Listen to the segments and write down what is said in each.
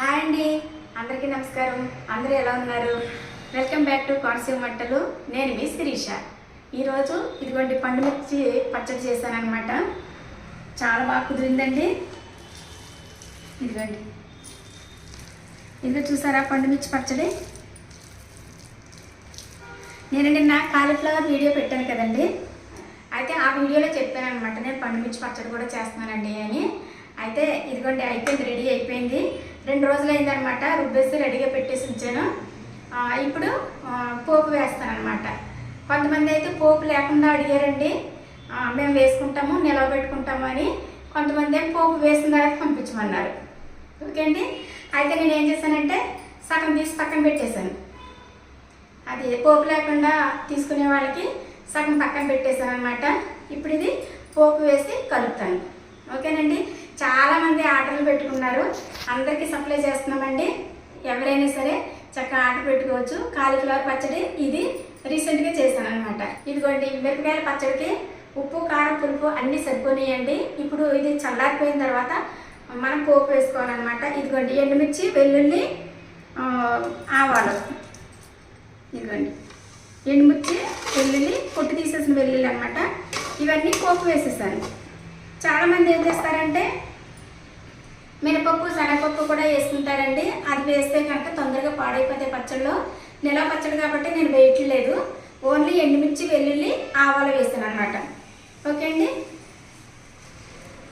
Hi అండి. అందరికీ నమస్కారం. అందరూ ఎలా ఉన్నారు? వెల్కమ్ బ్యాక్ టు కోనసీమ వంటలు. నేను మీ శిరీష. ఈరోజు ఇదిగోండి పండుమిర్చి పచ్చడి చేశానమాట చాలా బాగా కుదిరిందండి. ఇదిగోండి. ఇదిగో చూసారా పండుమిర్చి పచ్చడి? నేను నిన్న కాలీఫ్లవర్ వీడియో పెట్టాను కదండి. అయితే ఆ వీడియోలో చెప్పాను అనమాట నేను పండుమిర్చి పచ్చడి కూడా చేస్తున్నానండి అని. అయితే ఇదిగోండి అయిపోయింది రెడీ అయిపోయింది. రెండు రోజులు అయిందనమాట రుబ్బేసి రెడీగా పెట్టేసి ఉంచాను. ఇప్పుడు పోపు వేస్తాను అనమాట కొంతమంది అయితే పోపు లేకుండా అడిగారండి. మేము వేసుకుంటాము నిలవ పెట్టుకుంటాము అని. కొంతమంది పోపు వేసిన తర్వాత పంపించమన్నారు. ఓకే అండి అయితే నేను ఏం చేశానంటే సగం తీసి పక్కన పెట్టేశాను. అది పోపు లేకుండా తీసుకునే వాళ్ళకి సగం పక్కన పెట్టేశాను అనమాట ఇప్పుడు ఇది పోపు వేసి కలుపుతాను. ఓకేనండి? చాలామంది ఆర్డర్లు పెట్టుకున్నారు. అందరికీ సప్లై చేస్తున్నామండి. ఎవరైనా సరే చక్కగా ఆర్డర్ పెట్టుకోవచ్చు. కాలీఫ్లవర్ పచ్చడి ఇది రీసెంట్గా చేశాను అనమాట ఇదిగోండి మిరపకాయల పచ్చడికి ఉప్పు కారం పులుపు అన్నీ సరిపోనియండి ఇప్పుడు ఇది చల్లారిపోయిన తర్వాత మనం పోపు వేసుకోవాలన్నమాట. ఇదిగోండి ఎండుమిర్చి వెల్లుల్లి ఆవాలు. ఇదిగోండి ఎండుమిర్చి వెల్లుల్లి పొట్టు తీసేసిన వెల్లుల్లి అనమాట ఇవన్నీ పోపు వేసేసాను. చాలామంది ఏం చేస్తారంటే మినపప్పు శనగపప్పు కూడా వేసుకుంటారండి. అది వేస్తే కనుక తొందరగా పాడైపోతే పచ్చళ్ళు. నిలవ పచ్చడి కాబట్టి నేను వేయట్లేదు. ఓన్లీ ఎండుమిర్చి వెల్లుల్లి ఆవాలు వేస్తాను అనమాట ఓకే అండి?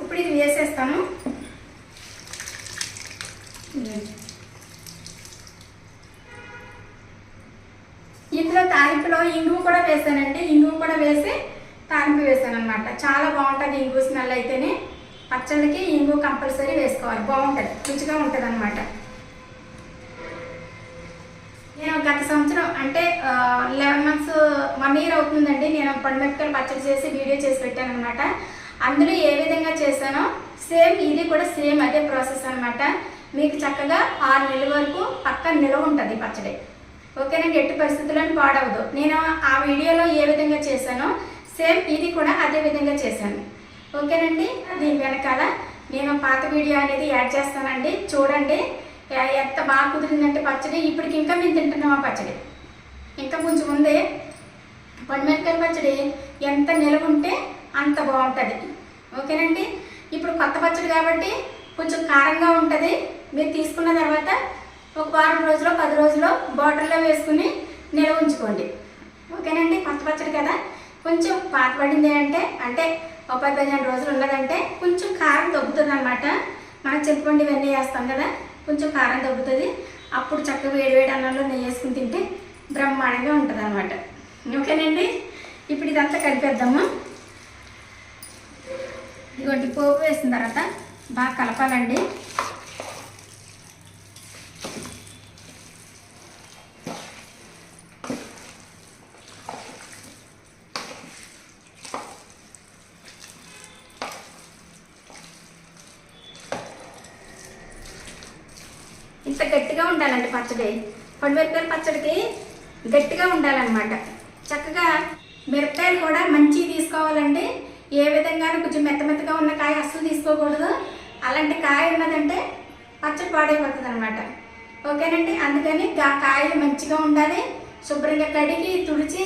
ఇప్పుడు ఇది వేసేస్తాను. ఇందులో తాలింపులో ఇంగువ కూడా వేసానండి ఇంగువ కూడా వేసి తాలింపు వేసాను అనమాట చాలా బాగుంటుంది ఇంగువ స్మెల్ అయితేనే. పచ్చళ్ళకి ఇంగు కంపల్సరీ వేసుకోవాలి. బాగుంటుంది. రుచిగా ఉంటుంది అనమాట నేను గత సంవత్సరం అంటే లెవెన్ మంత్స్ వన్ ఇయర్ అవుతుందండి. నేను పండుమిరపకాయలు పచ్చడి చేసి వీడియో చేసి పెట్టాను అనమాట అందులో ఏ విధంగా చేశానో సేమ్ ఇది కూడా సేమ్ అదే ప్రాసెస్ అనమాట మీకు చక్కగా ఆరు నెలల వరకు పక్క నిలవ ఉంటుంది పచ్చడి. ఓకేనండి ఎట్టి పరిస్థితుల్లో పాడవదు. నేను ఆ వీడియోలో ఏ విధంగా చేశానో సేమ్ ఇది కూడా అదే విధంగా చేశాను. ఓకేనండి? దీని వెనకాల నేను పాత వీడియో అనేది యాడ్ చేస్తానండి. చూడండి. ఎంత బాగా కుదిరిందంటే పచ్చడి. ఇప్పటికి ఇంకా మేము తింటున్నాం ఆ పచ్చడి. ఇంకా కొంచెం ఉంది. పండుమిరపకాయల పచ్చడి ఎంత నిలవ ఉంటే అంత బాగుంటుంది. ఓకేనండి? ఇప్పుడు కొత్త పచ్చడి కాబట్టి కొంచెం కారంగా ఉంటుంది. మీరు తీసుకున్న తర్వాత ఒక వారం రోజులో పది రోజులో బాటిల్లో వేసుకుని నిల్వ ఉంచుకోండి. ఓకేనండి? కొత్త పచ్చడి కదా. కొంచెం పాత పడింది అంటే అంటే ఒక పది పదిహేను రోజులు ఉన్నదంటే కొంచెం కారం తగ్గుతుంది అనమాట మనం చింతపండు ఇవన్నీ వేస్తాం కదా కొంచెం కారం తగ్గుతుంది. అప్పుడు చక్కగా వేడి వేడి అన్నంలో నెయ్యి వేసుకుని తింటే బ్రహ్మాండంగా ఉంటుంది అనమాట ఓకేనండి? ఇప్పుడు ఇదంతా కలిపేద్దాము. ఇటువంటి పోపు వేసిన తర్వాత బాగా కలపాలండి ఇంత గట్టిగా ఉండాలండి పచ్చడి. పండుమిరపకాయల పచ్చడికి గట్టిగా ఉండాలన్నమాట. చక్కగా మిరపకాయలు కూడా మంచివి తీసుకోవాలండి. ఏ విధంగానూ కొంచెం మెత్త మెత్తగా ఉన్న కాయ అస్సలు తీసుకోకూడదు. అలాంటి కాయ ఉన్నదంటే పచ్చడి పాడైపోతుంది అనమాట ఓకేనండి? అందుకని ఆ కాయలు మంచిగా ఉండాలి. శుభ్రంగా కడిగి తుడిచి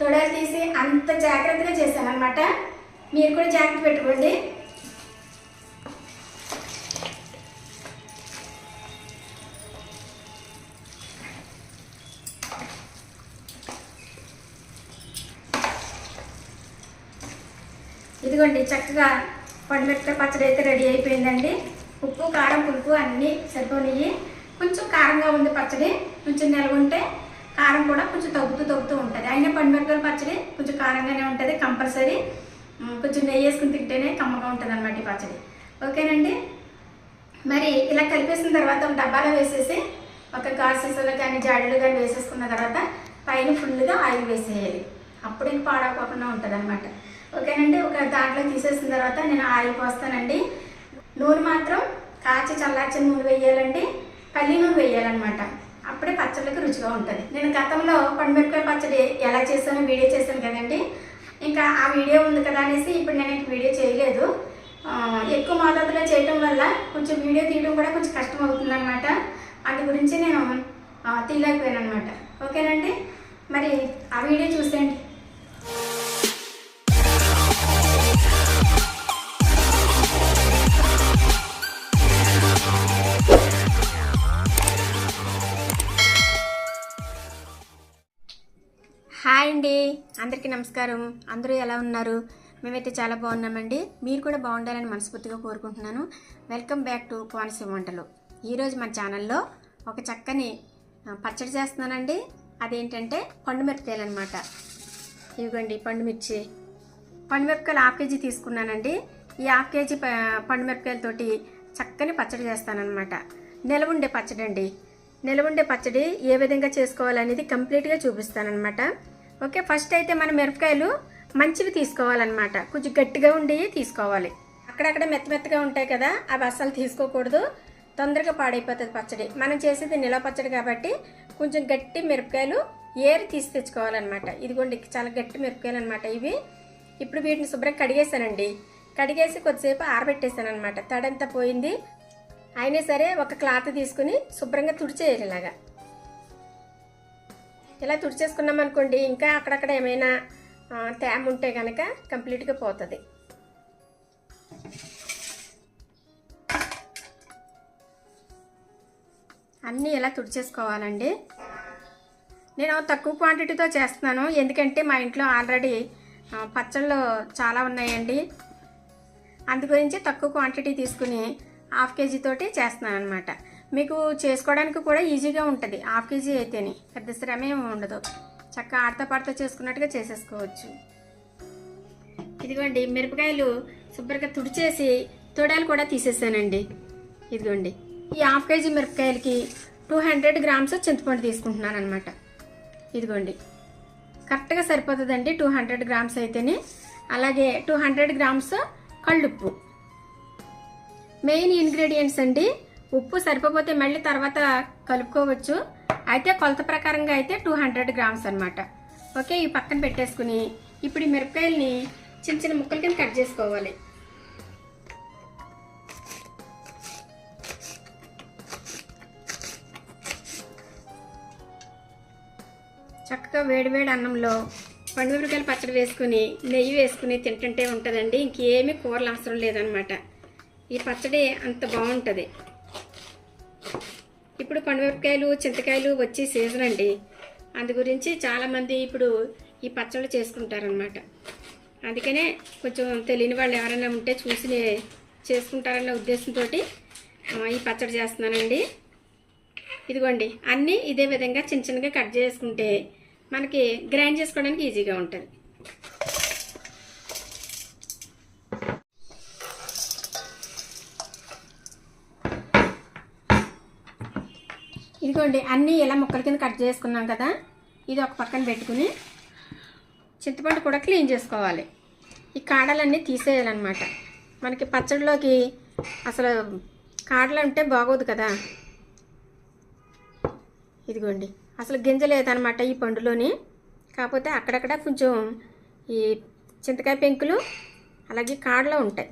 తొడలు తీసి అంత జాగ్రత్తగా చేశాను అనమాట మీరు కూడా జాగ్రత్త పెట్టుకోండి. ఇదిగోండి చక్కగా పండుమిరపకాయ పచ్చడి అయితే రెడీ అయిపోయిందండి. ఉప్పు కారం పులుపు అన్నీ సరిపోయినాయి కొంచెం కారంగా ఉంది పచ్చడి కొంచెం నిలవుంటే ఉంటే కారం కూడా కొంచెం తగ్గుతూ తగ్గుతూ ఉంటుంది. అయినా పండుమిరపకాయల పచ్చడి కొంచెం కారంగానే ఉంటుంది కంపల్సరీ. కొంచెం నెయ్యి వేసుకుని తింటేనే కమ్మగా ఉంటుంది అనమాట ఈ పచ్చడి. ఓకేనండి? మరి ఇలా కలిపేసిన తర్వాత డబ్బాలో వేసేసి ఒక గాసెస్లో కానీ జాడీలు కానీ వేసేసుకున్న తర్వాత పైన ఫుల్గా ఆయిల్ వేసేయాలి. అప్పుడు ఇంక పాడవకుండా ఉంటుంది అనమాట ఓకేనండి ఒక దాంట్లో తీసేసిన తర్వాత నేను ఆయిల్ పోస్తానండి. నూనె మాత్రం కాచి చల్లార్చిన నూనె వేయాలండి. పల్లి నూనె వేయాలన్నమాట. అప్పుడే పచ్చళ్ళకి రుచిగా ఉంటుంది. నేను గతంలో పండుమిరపకాయ పచ్చడి ఎలా చేశానో వీడియో చేశాను కదండి. ఇంకా ఆ వీడియో ఉంది కదా అనేసి ఇప్పుడు నేను వీడియో చేయలేదు. ఎక్కువ మోతాదులో చేయటం వల్ల కొంచెం వీడియో తీయడం కూడా కొంచెం కష్టం అవుతుంది అనమాట వాటి గురించి నేను తీయలేకపోయాను అనమాట ఓకేనండి? మరి ఆ వీడియో చూసేయండి అందరికీ నమస్కారం. అందరూ ఎలా ఉన్నారు? మేమైతే చాలా బాగున్నామండి. మీరు కూడా బాగుండాలని మనస్ఫూర్తిగా కోరుకుంటున్నాను. వెల్కమ్ బ్యాక్ టు కోనసీమ వంటలు. ఈరోజు మన ఛానల్లో ఒక చక్కని పచ్చడి చేస్తున్నానండి. అదేంటంటే పండు మిరపకాయలు అనమాట ఇదిగోండి పండు మిర్చి. పండు మిరపకాయలు హాఫ్ కేజీ తీసుకున్నానండి. ఈ హాఫ్ కేజీ పండుమిరపకాయలతోటి పండు చక్కని పచ్చడి చేస్తానన్నమాట. నిలవ ఉండే పచ్చడి అండి నిలవ ఉండే పచ్చడి ఏ విధంగా చేసుకోవాలనేది కంప్లీట్గా చూపిస్తానన్నమాట. ఓకే ఫస్ట్ అయితే మన మిరపకాయలు మంచివి తీసుకోవాలన్నమాట. కొంచెం గట్టిగా ఉండి తీసుకోవాలి. అక్కడక్కడ మెత్త మెత్తగా ఉంటాయి కదా అవి అస్సలు తీసుకోకూడదు. తొందరగా పాడైపోతుంది పచ్చడి. మనం చేసేది నిలవ పచ్చడి కాబట్టి కొంచెం గట్టి మిరపకాయలు ఏరి తీసి తెచ్చుకోవాలన్నమాట. ఇదిగోండి చాలా గట్టి మిరపకాయలు అనమాట ఇవి. ఇప్పుడు వీటిని శుభ్రంగా కడిగేసానండి కడిగేసి కొద్దిసేపు ఆరబెట్టేశాను అనమాట తడంతా పోయింది. అయినా సరే ఒక క్లాత్ తీసుకుని శుభ్రంగా తుడిచేయాలి ఇలాగా. ఇలా తుడిచేసుకున్నాం అనుకోండి ఇంకా అక్కడక్కడ ఏమైనా తేమ ఉంటే కనుక కంప్లీట్గా పోతుంది. అన్నీ ఇలా తుడిచేసుకోవాలండి? నేను తక్కువ క్వాంటిటీతో చేస్తున్నాను ఎందుకంటే మా ఇంట్లో ఆల్రెడీ పచ్చళ్ళు చాలా ఉన్నాయండి. అందుగురించి తక్కువ క్వాంటిటీ తీసుకుని హాఫ్ కేజీ తోటి చేస్తున్నాను అనమాట మీకు చేసుకోవడానికి కూడా ఈజీగా ఉంటుంది. హాఫ్ కేజీ అయితేనే. పెద్ద శ్రమ ఏమి ఉండదు. చక్కగా ఆడతా పాడతా చేసుకున్నట్టుగా చేసేసుకోవచ్చు. ఇదిగోండి మిరపకాయలు శుభ్రంగా తుడిచేసి తొడాలు కూడా తీసేసానండి. ఇదిగోండి ఈ హాఫ్ కేజీ మిరపకాయలకి టూ హండ్రెడ్ గ్రామ్స్ చింతపండు తీసుకుంటున్నాను అనమాట ఇదిగోండి కరెక్ట్గా సరిపోతుందండి టూ హండ్రెడ్ గ్రామ్స్ అయితేనే. అలాగే టూ హండ్రెడ్ గ్రామ్స్ కళ్ళుప్పు. మెయిన్ ఇంగ్రీడియంట్స్ అండి ఉప్పు సరిపోతే మళ్ళీ తర్వాత కలుపుకోవచ్చు. అయితే కొలత ప్రకారంగా అయితే టూ హండ్రెడ్ గ్రామ్స్ అనమాట ఓకే ఈ పక్కన పెట్టేసుకుని ఇప్పుడు ఈ మిరపకాయల్ని చిన్న చిన్న ముక్కల కింద కట్ చేసుకోవాలి. చక్కగా వేడివేడి అన్నంలో పండుమిరపకాయలు పచ్చడి వేసుకుని నెయ్యి వేసుకుని తింటుంటే ఉంటుందండి. ఇంకేమీ కూరలు అవసరం లేదనమాట ఈ పచ్చడి అంత బాగుంటుంది. ఇప్పుడు పండుమిరపకాయలు చింతకాయలు వచ్చే సీజన్ అండి. అందు గురించి చాలామంది ఇప్పుడు ఈ పచ్చళ్ళు చేసుకుంటారనమాట అందుకనే కొంచెం తెలియని వాళ్ళు ఎవరైనా ఉంటే చూసి చేసుకుంటారన్న ఉద్దేశంతో ఈ పచ్చడి చేస్తున్నానండి. ఇదిగోండి అన్నీ ఇదే విధంగా చిన్న చిన్నగా కట్ చేసుకుంటే మనకి గ్రైండ్ చేసుకోవడానికి ఈజీగా ఉంటుంది. ఇదిగోండి అన్నీ ఇలా ముక్కల కింద కట్ చేసుకున్నాం కదా. ఇది ఒక పక్కన పెట్టుకుని చింతపండు కూడా క్లీన్ చేసుకోవాలి. ఈ కాడలన్నీ తీసేయాలన్నమాట. మనకి పచ్చడిలోకి అసలు కాడలు అంటే బాగోదు కదా. ఇదిగోండి అసలు గింజ లేదనమాట ఈ పండులోని. కాకపోతే అక్కడక్కడ కొంచెం ఈ చింతకాయ పెంకులు అలాగే కాడలు ఉంటాయి.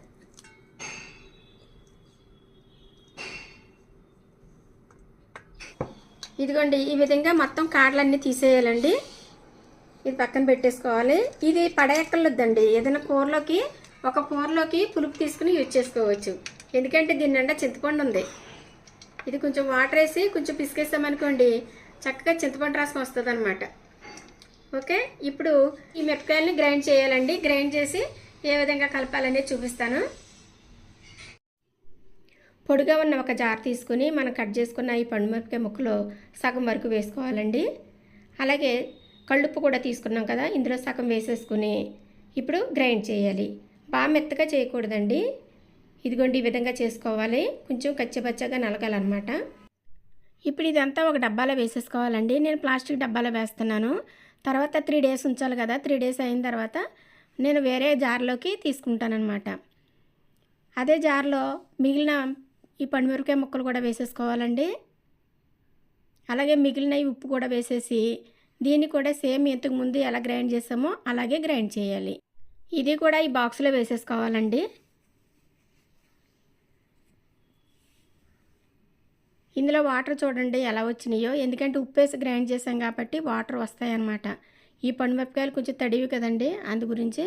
ఇదిగోండి ఈ విధంగా మొత్తం కాడలన్నీ తీసేయాలండి. ఇది పక్కన పెట్టేసుకోవాలి. ఇది పడేయక్కర్లేదండి. ఏదైనా కూరలోకి ఒక కూరలోకి పులుపు తీసుకుని యూజ్ చేసుకోవచ్చు. ఎందుకంటే దీని నిండా చింతపండు ఉంది. ఇది కొంచెం వాటర్ వేసి కొంచెం పిసికేసామనుకోండి చక్కగా చింతపండు రసం వస్తుంది అనమాట ఓకే? ఇప్పుడు ఈ మిరపకాయలని గ్రైండ్ చేయాలండి. గ్రైండ్ చేసి ఏ విధంగా కలపాలనేది చూపిస్తాను. పొడిగా ఉన్న ఒక జార్ తీసుకుని మనం కట్ చేసుకున్న ఈ పండుమిరపకాయ ముక్కలు సగం వరకు వేసుకోవాలండి. అలాగే కళ్ళుప్పు కూడా తీసుకున్నాం కదా ఇందులో సగం వేసేసుకుని ఇప్పుడు గ్రైండ్ చేయాలి. బాగా మెత్తగా చేయకూడదండి. ఇదిగోండి ఈ విధంగా చేసుకోవాలి. కొంచెం కచ్చపచ్చగా నలగాలన్నమాట. ఇప్పుడు ఇదంతా ఒక డబ్బాలో వేసేసుకోవాలండి. నేను ప్లాస్టిక్ డబ్బాలో వేస్తున్నాను. తర్వాత త్రీ డేస్ ఉంచాలి కదా త్రీ డేస్ అయిన తర్వాత నేను వేరే జార్లోకి తీసుకుంటానన్నమాట. అదే జార్లో మిగిలిన ఈ పండుమిరపకాయ ముక్కలు కూడా వేసేసుకోవాలండి. అలాగే మిగిలిన ఉప్పు కూడా వేసేసి దీన్ని కూడా సేమ్ ఇంతకు ముందు ఎలా గ్రైండ్ చేసామో అలాగే గ్రైండ్ చేయాలి. ఇది కూడా ఈ బాక్స్లో వేసేసుకోవాలండి. ఇందులో వాటర్ చూడండి ఎలా వచ్చినాయో. ఎందుకంటే ఉప్పు వేసి గ్రైండ్ చేసాం కాబట్టి వాటర్ వస్తాయన్నమాట. ఈ పండుమిరపకాయలు కొంచెం తడివి కదండి అందు గురించి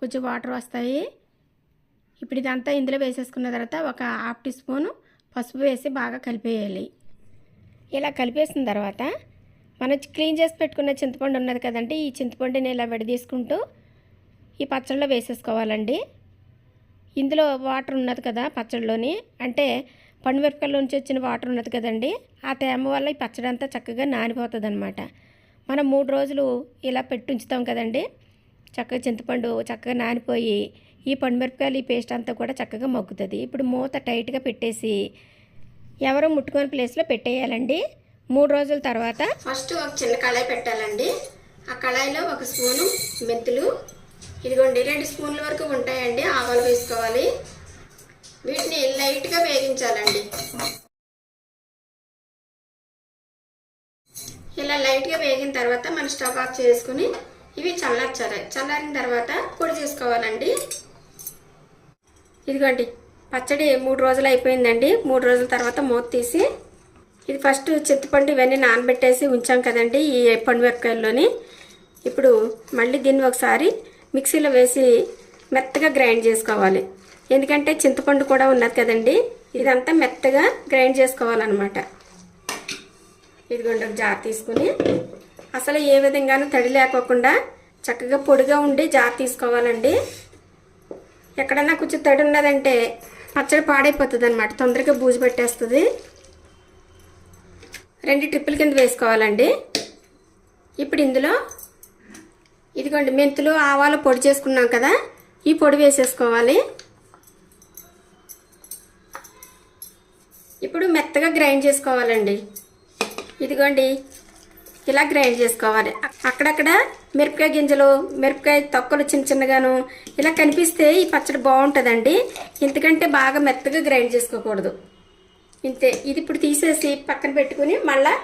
కొంచెం వాటర్ వస్తాయి. ఇప్పుడు ఇదంతా ఇందులో వేసేసుకున్న తర్వాత ఒక హాఫ్ టీ స్పూను పసుపు వేసి బాగా కలిపేయాలి. ఇలా కలిపేసిన తర్వాత మనం క్లీన్ చేసి పెట్టుకున్న చింతపండు ఉన్నది కదండి ఈ చింతపండుని ఇలా విడదీసుకుంటూ ఈ పచ్చళ్ళలో వేసేసుకోవాలండి. ఇందులో వాటర్ ఉన్నది కదా పచ్చడిలోని అంటే పండుమిరపకాయలోంచి వచ్చిన వాటర్ ఉన్నది కదండి ఆ తేమ వల్ల ఈ పచ్చడి అంతా చక్కగా నానిపోతుంది అనమాట మనం మూడు రోజులు ఇలా పెట్టి ఉంచుతాం కదండి చక్కగా చింతపండు చక్కగా నానిపోయి ఈ పండుమిరపకాయలు ఈ పేస్ట్ అంతా కూడా చక్కగా మగ్గుతుంది. ఇప్పుడు మూత టైట్గా పెట్టేసి ఎవరో ముట్టుకొని ప్లేస్లో పెట్టేయాలండి. మూడు రోజుల తర్వాత ఫస్ట్ ఒక చిన్న కళాయి పెట్టాలండి. ఆ కళాయిలో ఒక స్పూను మెంతులు ఇదిగోండి రెండు స్పూన్ల వరకు ఉంటాయండి ఆవాలు వేసుకోవాలి. వీటిని లైట్గా వేగించాలండి. ఇలా లైట్గా వేగిన తర్వాత మనం స్టవ్ ఆఫ్ చేసుకుని ఇవి చల్లార్చాలి. చల్లారిన తర్వాత పొడి చేసుకోవాలండి. ఇదిగోండి పచ్చడి మూడు రోజులు అయిపోయిందండి. మూడు రోజుల తర్వాత మూత తీసి ఇది ఫస్ట్ చింతపండు ఇవన్నీ నానబెట్టేసి ఉంచాం కదండి ఈ పండు మిరపకాయల్లోని ఇప్పుడు మళ్ళీ దీన్ని ఒకసారి మిక్సీలో వేసి మెత్తగా గ్రైండ్ చేసుకోవాలి. ఎందుకంటే చింతపండు కూడా ఉన్నది కదండి ఇదంతా మెత్తగా గ్రైండ్ చేసుకోవాలన్నమాట. ఇదిగోండి ఒక జార్ తీసుకుని అసలు ఏ విధంగానూ తడి లేకోకుండా చక్కగా పొడిగా ఉండి జార్ తీసుకోవాలండి. ఎక్కడన్నా కొంచెం తడి ఉన్నదంటే పచ్చడి పాడైపోతుంది అనమాట తొందరగా బూజు పెట్టేస్తుంది. రెండు ట్రిప్పుల కింద వేసుకోవాలండి. ఇప్పుడు ఇందులో ఇదిగోండి మెంతులు ఆవాలు పొడి చేసుకున్నాం కదా ఈ పొడి వేసేసుకోవాలి. ఇప్పుడు మెత్తగా గ్రైండ్ చేసుకోవాలండి. ఇదిగోండి ఇలా గ్రైండ్ చేసుకోవాలి. అక్కడక్కడ మిరపకాయ గింజలు మిరపకాయ తొక్కలు చిన్న చిన్నగాను ఇలా కనిపిస్తే ఈ పచ్చడి బాగుంటుందండి. ఎందుకంటే బాగా మెత్తగా గ్రైండ్ చేసుకోకూడదు. ఇంతే. ఇది ఇప్పుడు తీసేసి పక్కన పెట్టుకుని మళ్ళా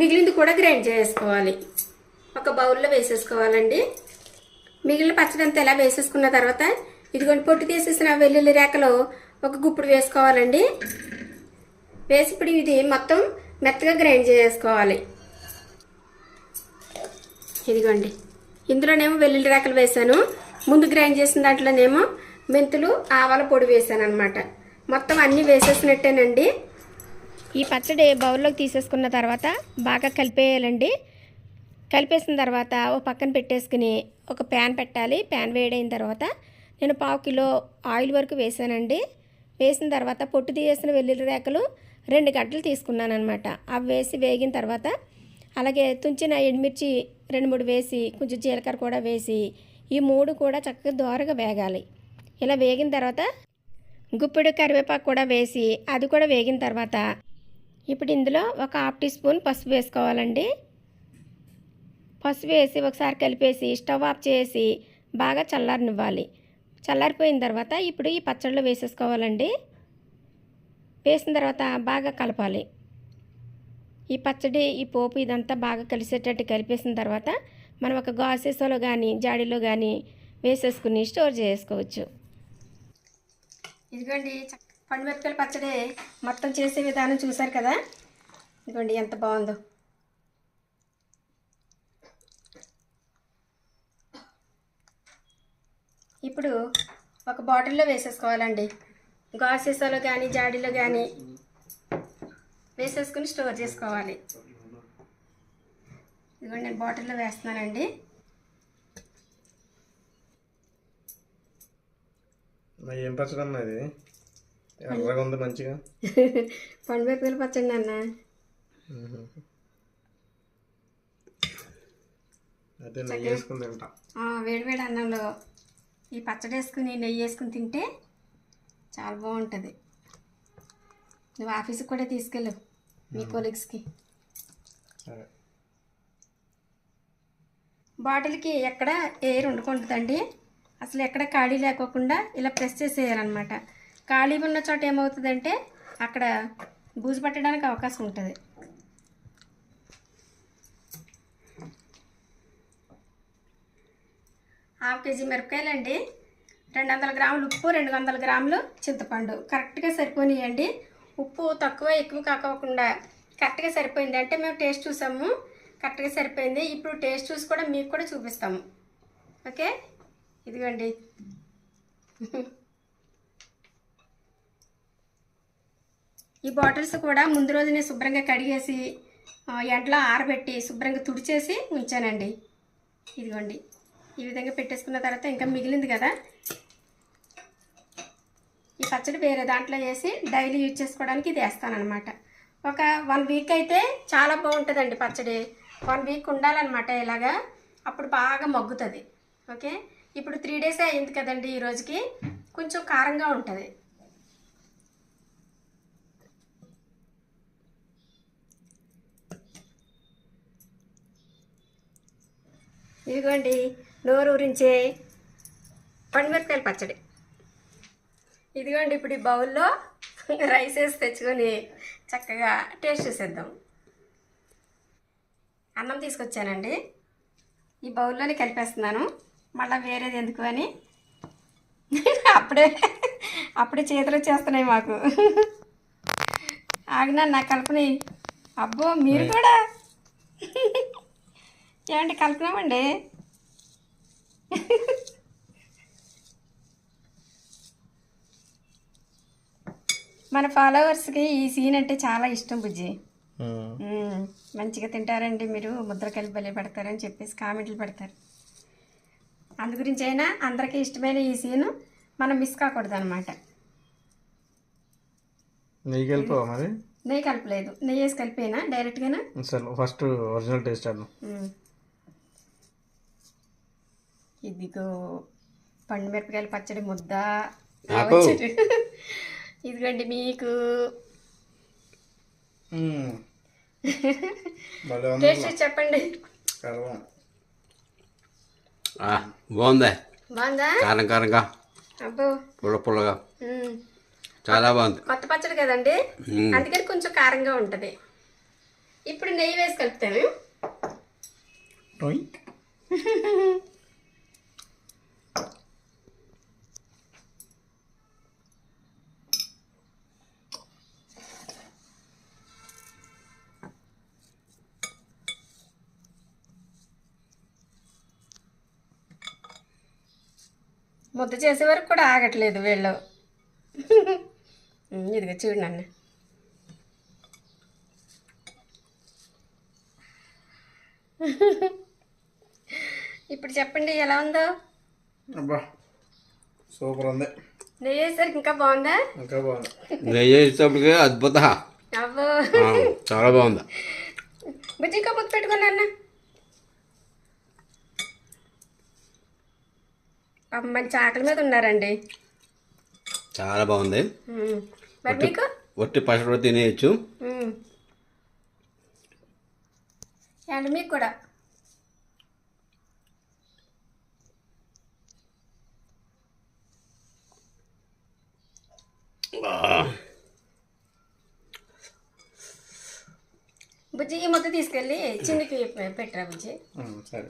మిగిలింది కూడా గ్రైండ్ చేసుకోవాలి. ఒక బౌల్లో వేసేసుకోవాలండి. మిగిలిన పచ్చడి అంతా ఎలా వేసేసుకున్న తర్వాత ఇదిగోండి పొట్టు తీసేసిన వెల్లుల్లి రేఖలో ఒక గుప్పుడు వేసుకోవాలండి. వేసి ఇప్పుడు ఇది మొత్తం మెత్తగా గ్రైండ్ చేసుకోవాలి. ఇదిగోండి. ఇందులోనేమో వెల్లుల్లి రేకలు వేసాను ముందు గ్రైండ్ చేసిన దాంట్లోనేమో మెంతులు ఆవాల పొడి వేసాను అనమాట మొత్తం అన్నీ వేసేసినట్టేనండి. ఈ పచ్చడి బౌల్లోకి తీసేసుకున్న తర్వాత బాగా కలిపేయాలండి. కలిపేసిన తర్వాత ఓ పక్కన పెట్టేసుకుని ఒక ప్యాన్ పెట్టాలి. ప్యాన్ వేడైన తర్వాత నేను పావు కిలో ఆయిల్ వరకు వేసానండి వేసిన తర్వాత పొట్టు తీసేసిన వెల్లుల్లి రేకలు రెండు గంటలు తీసుకున్నాను అనమాట అవి వేసి వేగిన తర్వాత అలాగే తుంచిన ఎండుమిర్చి రెండు మూడు వేసి కొంచెం జీలకర్ర కూడా వేసి ఈ మూడు కూడా చక్కగా దోరగా వేగాలి. ఇలా వేగిన తర్వాత గుప్పెడు కరివేపాకు కూడా వేసి అది కూడా వేగిన తర్వాత ఇప్పుడు ఇందులో ఒక హాఫ్ టీ స్పూన్ పసుపు వేసుకోవాలండి. పసుపు వేసి ఒకసారి కలిపేసి స్టవ్ ఆఫ్ చేసి బాగా చల్లారనివ్వాలి. చల్లారిపోయిన తర్వాత ఇప్పుడు ఈ పచ్చళ్ళు వేసేసుకోవాలండి. వేసిన తర్వాత బాగా కలపాలి. ఈ పచ్చడి ఈ పోపు ఇదంతా బాగా కలిసేటట్టు కలిపేసిన తర్వాత మనం ఒక గాసెస్లో కానీ జాడీలో కానీ వేసేసుకుని స్టోర్ చేసుకోవచ్చు. ఇదిగోండి పండుమిరపకాయల పచ్చడి మొత్తం చేసే విధానం చూసారు కదా? ఇదిగోండి ఎంత బాగుందో. ఇప్పుడు ఒక బాటిల్లో వేసేసుకోవాలండి. గాజు సీసాలో కానీ జాడీలో కానీ వేసేసుకుని స్టోర్ చేసుకోవాలి. ఇదిగోండి నేను బాటిల్లో వేస్తున్నానండి. ఏం పచ్చడి అమ్మా ఇది? ఎర్రగా ఉంది మంచిగా. పండు మిరపకాయలు పచ్చడి అన్న వేడి వేడి అన్నంలో ఈ పచ్చడి వేసుకుని నెయ్యి వేసుకుని తింటే చాలా బాగుంటుంది. నువ్వు ఆఫీస్కి కూడా తీసుకెళ్ళు మీ కొలీగ్స్కి. సరే. బాటిల్కి ఎక్కడ ఎయిర్ ఉండకూడదండి. అసలు ఎక్కడ ఖాళీ లేకోకుండా ఇలా ప్రెస్ చేసేయాలన్నమాట. ఖాళీ ఉన్న చోట ఏమవుతుందంటే అక్కడ బూజు పట్టడానికి అవకాశం ఉంటుంది. హాఫ్ కేజీ మిరపకాయలండి. రెండు వందల గ్రాములు ఉప్పు రెండు వందల గ్రాములు చింతపండు. కరెక్ట్గా సరిపోనియండి. ఉప్పు తక్కువ ఎక్కువ కాకోకుండా కరెక్ట్గా సరిపోయింది. అంటే మేము టేస్ట్ చూసాము. కరెక్ట్గా సరిపోయింది. ఇప్పుడు టేస్ట్ చూసి కూడా మీకు కూడా చూపిస్తాము. ఓకే? ఇదిగోండి. ఈ బాటిల్స్ కూడా ముందు రోజునే శుభ్రంగా కడిగేసి ఎండలో ఆరబెట్టి శుభ్రంగా తుడిచేసి ఉంచానండి. ఇదిగోండి. ఈ విధంగా పెట్టేసుకున్న తర్వాత ఇంకా మిగిలింది కదా ఈ పచ్చడి వేరే దాంట్లో వేసి డైలీ యూజ్ చేసుకోవడానికి ఇది వేస్తానమాట ఒక వన్ వీక్ అయితే చాలా బాగుంటుందండి పచ్చడి. వన్ వీక్ ఉండాలన్నమాట ఇలాగా. అప్పుడు బాగా మగ్గుతుంది. ఓకే? ఇప్పుడు త్రీ డేస్ అయింది కదండి ఈ రోజుకి. కొంచెం కారంగా ఉంటుంది. ఇదిగోండి నోరు ఊరించే పండుమిరపకాయల పచ్చడి. ఇదిగోండి ఇప్పుడు ఈ బౌల్లో రైస్ వేసి తెచ్చుకొని చక్కగా టేస్ట్ చేసేద్దాం. అన్నం తీసుకొచ్చానండి. ఈ బౌల్లోనే కలిపేస్తున్నాను. మళ్ళీ వేరేది ఎందుకు అని? అప్పుడే అప్పుడే చేతులు వచ్చేస్తున్నాయి మాకు. ఆగినా నా కల్పని. అబ్బో మీరు కూడా? ఏమండి కలుపునామండి మన ఫాలోవర్స్కి ఈ సీన్ అంటే చాలా ఇష్టం బుజ్జి. మంచిగా తింటారండి మీరు ముద్ర కలిపి బలి పెడతారని చెప్పేసి కామెంట్లు పెడతారు. అందు గురించి అయినా అందరికీ ఇష్టమైన ఈ సీను మనం మిస్ కాకూడదు అనమాట నెయ్యి కలిపావా మరి? నెయ్యి కలపలేదు. నెయ్యి వేసి కలిపేనా? డైరెక్ట్గానా? అసలు ఫస్ట్ ఒరిజినల్ టేస్ట్. ఇదిగో పండు మిరపకాయల పచ్చడి ముద్ద. ఇదిగోండి మీకు. టేస్ట్ చేసి చెప్పండి. బాగుంది? బాగుందా? కారం కారంగా? అబ్బో. పుల్ల పుల్లగా. చాలా బాగుంది. కొత్త పచ్చడి కదండి. అందుకని కొంచెం కారంగా ఉంటుంది. ఇప్పుడు నెయ్యి వేసి కలుపుతాను. ముద్ద చేసే వరకు కూడా ఆగట్లేదు వీళ్ళు. ఇదిగో చూడు నన్ను. ఇప్పుడు చెప్పండి ఎలా ఉందో? అబ్బా సూపర్ ఉంది. నెయ్యి వేసరికి ఇంకా బాగుందా? ఇంకా బాగుంది. నెయ్యి వేసేటప్పటికి అద్భుత. అబ్బో. చాలా బాగుంది. బుజ్జి ఇంకా ముద్ద పెట్టుకున్నా అన్న. మంచి ఆకలి మీద ఉన్నారండి. చాలా బాగుంది. మరి మీకు? ఒట్టి పచ్చడి తినేయచ్చు. అండ్ మీకు కూడా? బుజ్జి ఈ ముద్ద తీసుకెళ్ళి చిన్నికి పెట్టరా బుజ్జి? సరే.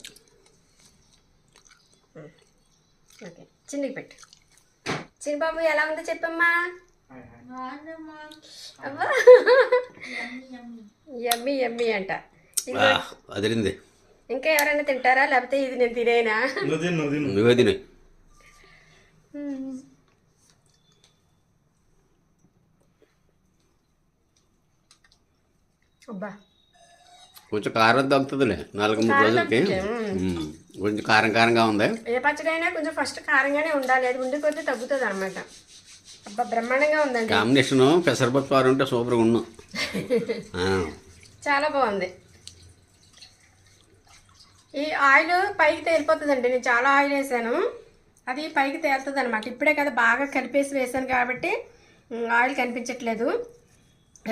ఓకే చిన్నికి పెట్టు. చిన్ని బాబు ఎలా ఉందో చెప్పమ్మా? యమ్మీ యమ్మీ అంట. అదిరింది. ఇంకా ఎవరైనా తింటారా? లేకపోతే ఇది నేను తినేనా? నువ్వు తిను నువ్వు తిను. నువ్వే తినే. అబ్బా. కొంచెం కారం తగ్గుతుందిలే నాలుగు మూడు రోజులకి. కొంచెం కారం కారంగా ఉంది? ఏ పచ్చడి అయినా కొంచెం ఫస్ట్ కారంగానే ఉండాలి. అది ఉండి కొద్దీ తగ్గుతుంది అనమాట అబ్బా బ్రహ్మాండంగా ఉందండి. కాంబినేషన్ పెసరపప్పు కారం ఉంటే సూపర్గా ఉన్నా. చాలా బాగుంది. ఈ ఆయిల్ పైకి తేలిపోతుందండి. నేను చాలా ఆయిల్ వేసాను. అది పైకి తేలుతుంది అనమాట ఇప్పుడే కదా బాగా కలిపేసి వేసాను కాబట్టి ఆయిల్ కనిపించట్లేదు.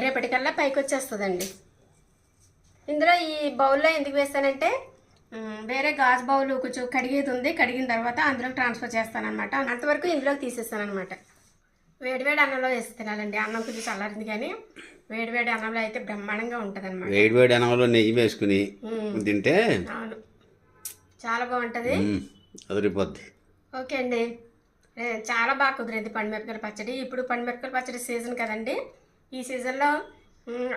రేపటికల్లా పైకి వచ్చేస్తుందండి ఇందులో ఈ బౌల్లో ఎందుకు వేస్తానంటే వేరే గాజు బౌల్ కొంచెం కడిగేది ఉంది కడిగిన తర్వాత అందులోకి ట్రాన్స్ఫర్ చేస్తాను అనమాట అంతవరకు ఇందులోకి తీసేస్తాను అనమాట వేడివేడి అన్నంలో వేసి తినాలండి. అన్నం కొంచెం చల్లారింది కానీ వేడివేడి అన్నంలో అయితే బ్రహ్మాండంగా ఉంటుంది అనమాట వేడి వేడి అన్నంలో నెయ్యి వేసుకుని తింటే అవును. చాలా బాగుంటుంది. అదిరిపోద్ది. ఓకే అండి. చాలా బాగా కుదిరింది పండుమిరపకాయల పచ్చడి. ఇప్పుడు పండుమిరపకాయల పచ్చడి సీజన్ కదండి. ఈ సీజన్లో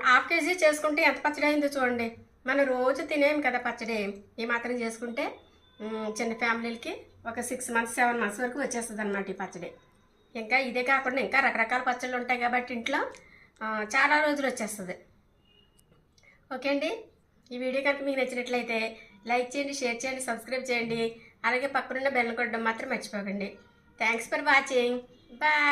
హాఫ్ కేజీ చేసుకుంటే ఎంత పచ్చడి అయిందో చూడండి. మనం రోజు తినేం కదా పచ్చడి. ఈ మాత్రం చేసుకుంటే చిన్న ఫ్యామిలీలకి ఒక సిక్స్ మంత్స్ సెవెన్ మంత్స్ వరకు వచ్చేస్తుంది అనమాట ఈ పచ్చడి. ఇంకా ఇదే కాకుండా ఇంకా రకరకాల పచ్చళ్ళు ఉంటాయి కాబట్టి ఇంట్లో చాలా రోజులు వచ్చేస్తుంది. ఓకే అండి? ఈ వీడియో కనుక మీకు నచ్చినట్లయితే లైక్ చేయండి షేర్ చేయండి సబ్స్క్రైబ్ చేయండి. అలాగే పక్కనున్న బెల్ కొట్టడం మాత్రం మర్చిపోకండి. Thanks for watching bye